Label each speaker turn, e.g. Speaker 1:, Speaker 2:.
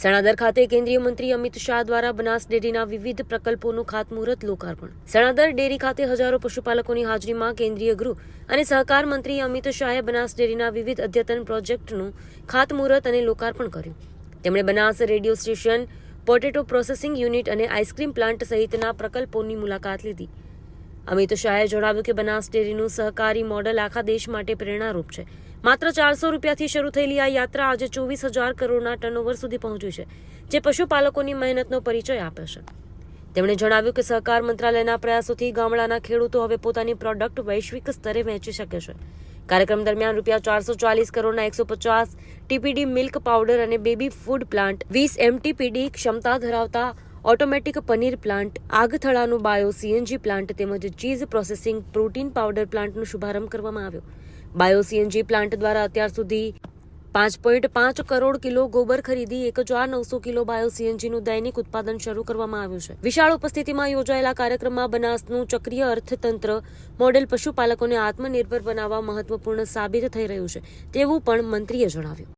Speaker 1: સણાદર ખાતે કેન્દ્રીય મંત્રી અમિત શાહ દ્વારા બનાસ ડેરીના વિવિધ પ્રકલ્પોનું ખાતમુહૂર્ત લોકાર્પણ. સણાદર ડેરી ખાતે હજારો પશુપાલકોની હાજરીમાં કેન્દ્રીય ગૃહ અને સહકાર મંત્રી અમિત શાહે બનાસ ડેરીના વિવિધ અદ્યતન પ્રોજેક્ટનું ખાતમુહૂર્ત અને લોકાર્પણ કર્યું. તેમણે Banas radio station, potato processing unit અને આઈસ્ક્રીમ પ્લાન્ટ સહિતના પ્રકલ્પોની મુલાકાત લીધી. અમિત શાહે જણાવ્યું કે બનાસ ડેરીનું સહકારી મોડલ આખા દેશ માટે પ્રેરણારૂપ છે. માત્ર ચારસો રૂપિયાથી શરૂ થયેલી આ યાત્રા આજે ચોવીસ હજાર કરોડના ટર્નઓવર સુધી પહોંચ્યું છે, જે પશુપાલકોની મહેનતનો પરિચય આપે છે. તેમણે જણાવ્યું કે સહકાર મંત્રાલયના પ્રયાસોથી ગામડાના ખેડૂતો હવે પોતાની પ્રોડક્ટ વૈશ્વિક સ્તરે વહેંચી શકે છે. કાર્યક્રમ દરમિયાન રૂપિયા ચારસો ચાલીસ કરોડના એકસો પચાસ ટીપીડી મિલ્ક પાવડર અને બેબી ફૂડ પ્લાન્ટ વીસ એમટીપીડી ક્ષમતા ધરાવતા ઓટોમેટિક પનીર પ્લાન્ટ, આગથળાનું બાયો સીએનજી પ્લાન્ટ તેમજ ચીઝ પ્રોસેસિંગ પ્રોટીન પાવડર પ્લાન્ટનો શુભારંભ કરવામાં આવ્યો. બાયો સીએનજી પ્લાન્ટ દ્વારા અત્યાર સુધી પાંચ પોઈન્ટ પાંચ કરોડ કિલો ગોબર ખરીદી, એક હજાર નવસો કિલો બાયો સીએનજીનું દૈનિક ઉત્પાદન શરૂ કરવામાં આવ્યું છે. વિશાળ ઉપસ્થિતિમાં યોજાયેલા કાર્યક્રમમાં બનાસનું ચક્રીય અર્થતંત્ર મોડેલ પશુપાલકોને આત્મનિર્ભર બનાવવા મહત્વપૂર્ણ સાબિત થઈ રહ્યું છે, તેવું પણ મંત્રીએ જણાવ્યું.